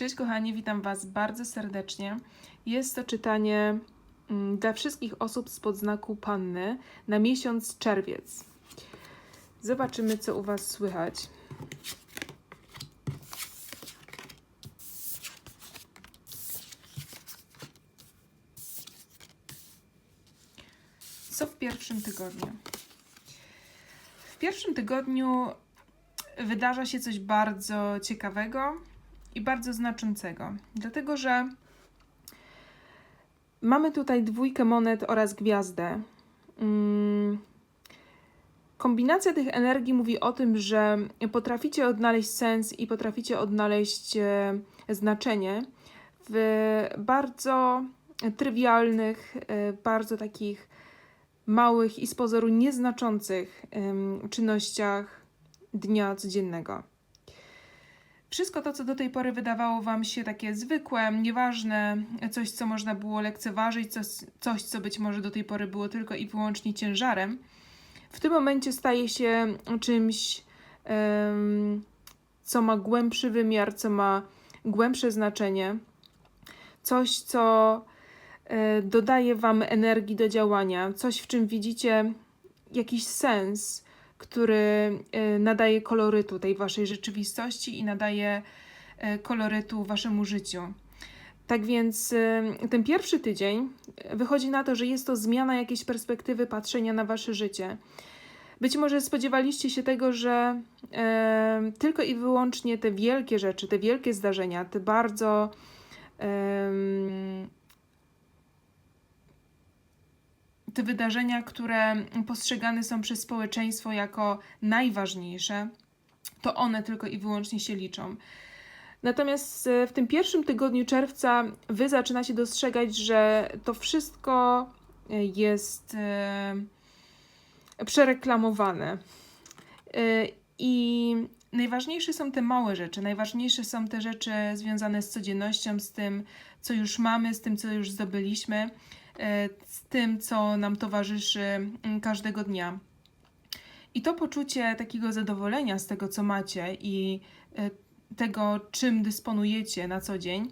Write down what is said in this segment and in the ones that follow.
Cześć kochani, witam Was bardzo serdecznie. Jest to czytanie mm, dla wszystkich osób spod znaku Panny na miesiąc czerwiec. Zobaczymy, co u Was słychać. Co w pierwszym tygodniu? W pierwszym tygodniu wydarza się coś bardzo ciekawego i bardzo znaczącego, dlatego że mamy tutaj dwójkę monet oraz gwiazdę. Mm, Kombinacja tych energii mówi o tym, że potraficie odnaleźć sens i potraficie odnaleźć e, znaczenie w bardzo trywialnych, e, bardzo takich małych i z pozoru nieznaczących czynnościach dnia codziennego. Wszystko to, co do tej pory wydawało Wam się takie zwykłe, nieważne, coś, co można było lekceważyć, coś, coś, co być może do tej pory było tylko i wyłącznie ciężarem, w tym momencie staje się czymś, em, co ma głębszy wymiar, co ma głębsze znaczenie, coś, co e, dodaje Wam energii do działania, coś, w czym widzicie jakiś sens, który e, nadaje kolorytu tej Waszej rzeczywistości i nadaje e, kolorytu Waszemu życiu. Tak więc e, ten pierwszy tydzień wychodzi na to, że jest to zmiana jakiejś perspektywy patrzenia na Wasze życie. Być może spodziewaliście się tego, że e, tylko i wyłącznie te wielkie rzeczy, te wielkie zdarzenia, te bardzo em, te wydarzenia, które postrzegane są przez społeczeństwo jako najważniejsze, to one tylko i wyłącznie się liczą. Natomiast e, w tym pierwszym tygodniu czerwca wy zaczynacie dostrzegać, że to wszystko e, jest e, przereklamowane. I najważniejsze są te małe rzeczy, najważniejsze są te rzeczy związane z codziennością, z tym, co już mamy, z tym, co już zdobyliśmy, z tym, co nam towarzyszy mm, każdego dnia. I to poczucie takiego zadowolenia z tego, co macie i e, tego, czym dysponujecie na co dzień,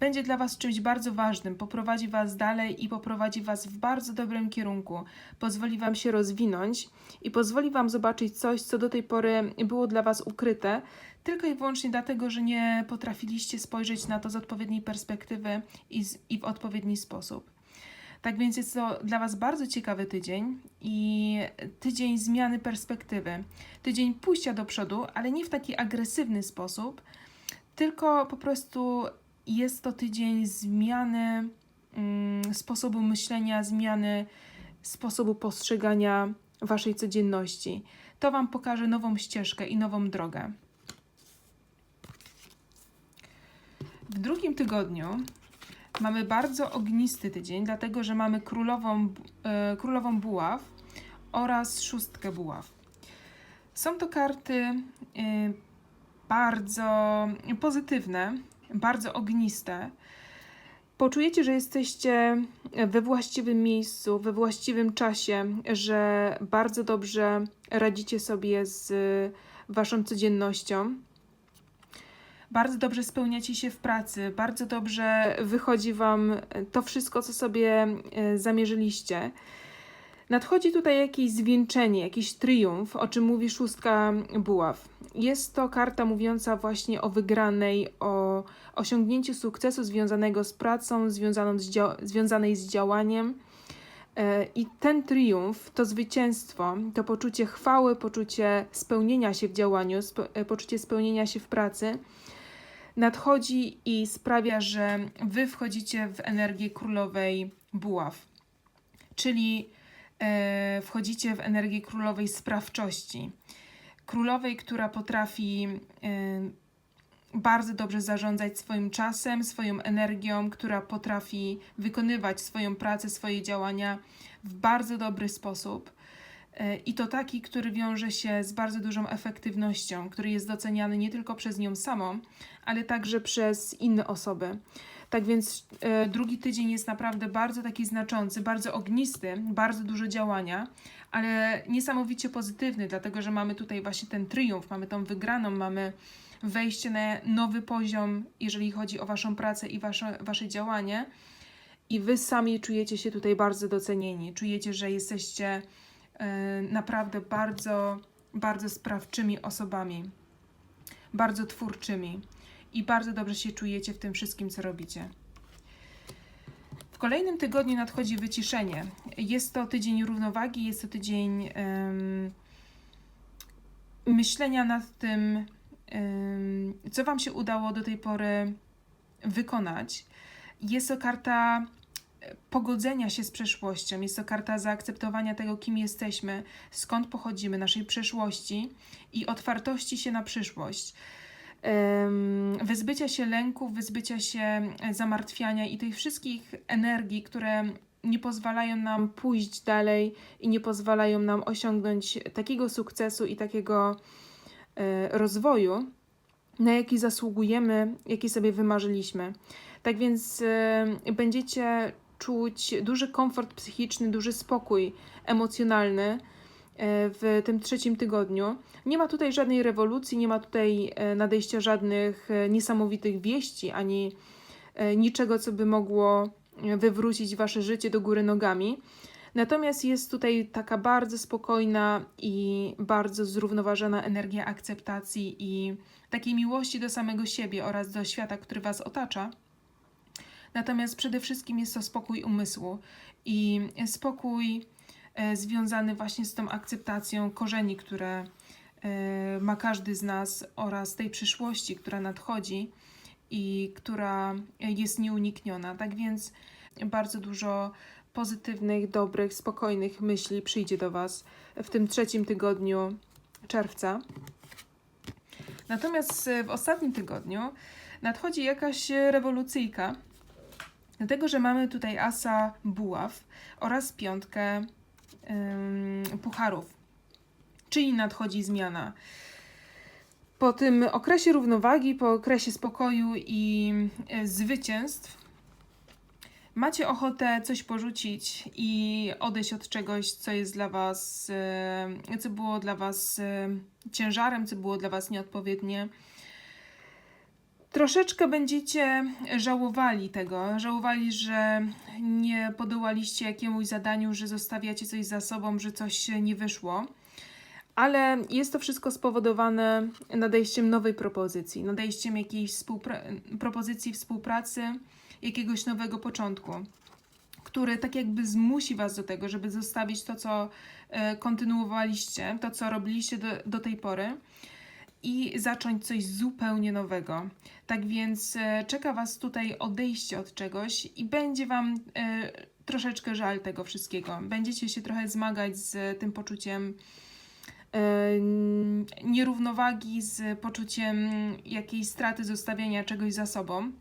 będzie dla Was czymś bardzo ważnym, poprowadzi Was dalej i poprowadzi Was w bardzo dobrym kierunku, pozwoli Wam się rozwinąć i pozwoli Wam zobaczyć coś, co do tej pory było dla Was ukryte, tylko i wyłącznie dlatego, że nie potrafiliście spojrzeć na to z odpowiedniej perspektywy i, z, i w odpowiedni sposób. Tak więc jest to dla Was bardzo ciekawy tydzień i tydzień zmiany perspektywy. Tydzień pójścia do przodu, ale nie w taki agresywny sposób, tylko po prostu jest to tydzień zmiany mm, sposobu myślenia, zmiany sposobu postrzegania Waszej codzienności. To Wam pokaże nową ścieżkę i nową drogę. W drugim tygodniu mamy bardzo ognisty tydzień, dlatego że mamy królową, e, królową buław oraz szóstkę buław. Są to karty e, bardzo pozytywne, bardzo ogniste. Poczujecie, że jesteście we właściwym miejscu, we właściwym czasie, że bardzo dobrze radzicie sobie z waszą codziennością. Bardzo dobrze spełniacie się w pracy, bardzo dobrze wychodzi wam to wszystko, co sobie e, zamierzyliście. Nadchodzi tutaj jakieś zwieńczenie, jakiś triumf, o czym mówi szóstka buław. Jest to karta mówiąca właśnie o wygranej, o osiągnięciu sukcesu związanego z pracą, związaną z związanej z działaniem. E, I ten triumf, to zwycięstwo, to poczucie chwały, poczucie spełnienia się w działaniu, e, poczucie spełnienia się w pracy, nadchodzi i sprawia, że wy wchodzicie w energię królowej buław. Czyli e, wchodzicie w energię królowej sprawczości. Królowej, która potrafi e, bardzo dobrze zarządzać swoim czasem, swoją energią, która potrafi wykonywać swoją pracę, swoje działania w bardzo dobry sposób. E, I to taki, który wiąże się z bardzo dużą efektywnością, który jest doceniany nie tylko przez nią samą, ale także przez inne osoby. Tak więc e, drugi tydzień jest naprawdę bardzo taki znaczący, bardzo ognisty, bardzo dużo działania, ale niesamowicie pozytywny, dlatego że mamy tutaj właśnie ten triumf, mamy tą wygraną, mamy wejście na nowy poziom, jeżeli chodzi o Waszą pracę i wasze, wasze działanie. I Wy sami czujecie się tutaj bardzo docenieni. Czujecie, że jesteście naprawdę bardzo, bardzo sprawczymi osobami, bardzo twórczymi i bardzo dobrze się czujecie w tym wszystkim, co robicie. W kolejnym tygodniu nadchodzi wyciszenie. Jest to tydzień równowagi, jest to tydzień em, myślenia nad tym, em, co Wam się udało do tej pory wykonać. Jest to karta pogodzenia się z przeszłością, jest to karta zaakceptowania tego, kim jesteśmy, skąd pochodzimy, naszej przeszłości i otwartości się na przyszłość. Wyzbycia się lęków, wyzbycia się zamartwiania i tych wszystkich energii, które nie pozwalają nam pójść dalej i nie pozwalają nam osiągnąć takiego sukcesu i takiego e, rozwoju, na jaki zasługujemy, jaki sobie wymarzyliśmy. Tak więc e, będziecie czuć duży komfort psychiczny, duży spokój emocjonalny e, w tym trzecim tygodniu. Nie ma tutaj żadnej rewolucji, nie ma tutaj e, nadejścia żadnych e, niesamowitych wieści, ani niczego, co by mogło wywrócić wasze życie do góry nogami. Natomiast jest tutaj taka bardzo spokojna i bardzo zrównoważona energia akceptacji i takiej miłości do samego siebie oraz do świata, który Was otacza. Natomiast przede wszystkim jest to spokój umysłu i spokój e, związany właśnie z tą akceptacją korzeni, które e, ma każdy z nas oraz tej przyszłości, która nadchodzi i która jest nieunikniona. Tak więc bardzo dużo pozytywnych, dobrych, spokojnych myśli przyjdzie do Was w tym trzecim tygodniu czerwca. Natomiast w ostatnim tygodniu nadchodzi jakaś rewolucyjka, dlatego że mamy tutaj asa buław oraz piątkę ym, pucharów, czyli nadchodzi zmiana. Po tym okresie równowagi, po okresie spokoju i e, zwycięstw, macie ochotę coś porzucić i odejść od czegoś, co jest dla Was, e, co było dla Was e, ciężarem, co było dla Was nieodpowiednie. Troszeczkę będziecie żałowali tego, żałowali, że nie podołaliście jakiemuś zadaniu, że zostawiacie coś za sobą, że coś nie wyszło. Ale jest to wszystko spowodowane nadejściem nowej propozycji, nadejściem jakiejś współpra- propozycji współpracy, jakiegoś nowego początku, który tak jakby zmusi Was do tego, żeby zostawić to, co e, kontynuowaliście, to, co robiliście do, do tej pory i zacząć coś zupełnie nowego. Tak więc e, czeka Was tutaj odejście od czegoś i będzie Wam e, troszeczkę żal tego wszystkiego. Będziecie się trochę zmagać z tym poczuciem e, nierównowagi, z poczuciem jakiejś straty zostawienia czegoś za sobą.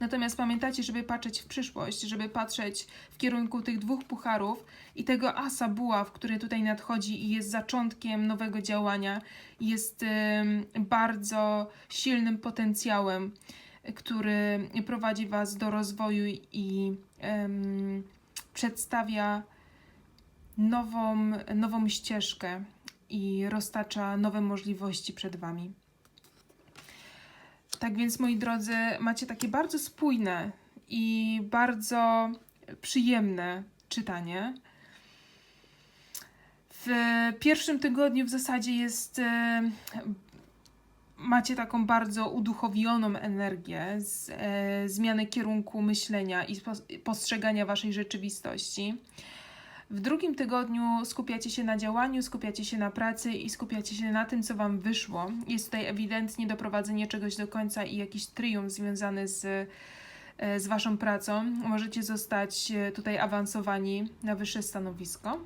Natomiast pamiętajcie, żeby patrzeć w przyszłość, żeby patrzeć w kierunku tych dwóch pucharów i tego asa buław, który tutaj nadchodzi i jest zaczątkiem nowego działania, jest bardzo silnym potencjałem, który prowadzi Was do rozwoju i ym, przedstawia nową, nową ścieżkę i roztacza nowe możliwości przed Wami. Tak więc, moi drodzy, macie takie bardzo spójne i bardzo przyjemne czytanie. W pierwszym tygodniu w zasadzie jest. e, Macie taką bardzo uduchowioną energię, z, e, zmianę kierunku myślenia i postrzegania waszej rzeczywistości. W drugim tygodniu skupiacie się na działaniu, skupiacie się na pracy i skupiacie się na tym, co Wam wyszło. Jest tutaj ewidentnie doprowadzenie czegoś do końca i jakiś triumf związany z, e, z Waszą pracą. Możecie zostać e, tutaj awansowani na wyższe stanowisko,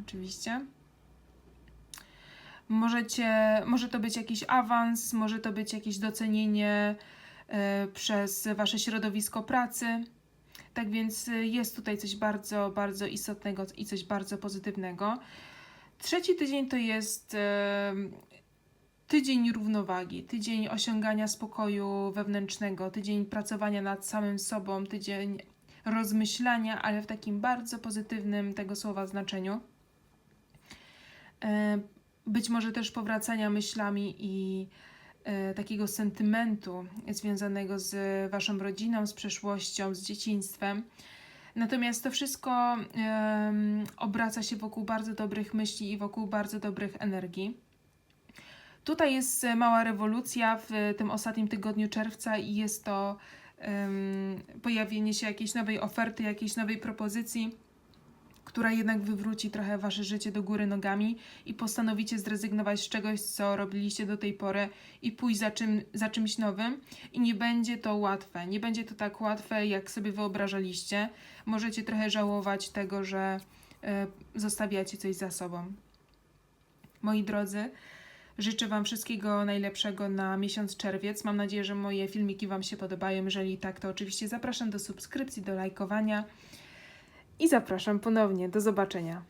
oczywiście. Możecie, może to być jakiś awans, może to być jakieś docenienie e, przez Wasze środowisko pracy. Tak więc y, jest tutaj coś bardzo, bardzo istotnego i coś bardzo pozytywnego. Trzeci tydzień to jest tydzień równowagi, tydzień osiągania spokoju wewnętrznego, tydzień pracowania nad samym sobą, tydzień rozmyślania, ale w takim bardzo pozytywnym tego słowa znaczeniu. E, być może też powracania myślami i takiego sentymentu związanego z Waszą rodziną, z przeszłością, z dzieciństwem. Natomiast to wszystko obraca się wokół bardzo dobrych myśli i wokół bardzo dobrych energii. Tutaj jest e, mała rewolucja w tym ostatnim tygodniu czerwca i jest to pojawienie się jakiejś nowej oferty, jakiejś nowej propozycji, która jednak wywróci trochę wasze życie do góry nogami i postanowicie zrezygnować z czegoś, co robiliście do tej pory i pójść za, czym, za czymś nowym. I nie będzie to łatwe. Nie będzie to tak łatwe, jak sobie wyobrażaliście. Możecie trochę żałować tego, że e, zostawiacie coś za sobą. Moi drodzy, Życzę Wam wszystkiego najlepszego na miesiąc czerwiec. Mam nadzieję, że moje filmiki Wam się podobają. Jeżeli tak, to oczywiście zapraszam do subskrypcji, do lajkowania i zapraszam ponownie. Do zobaczenia.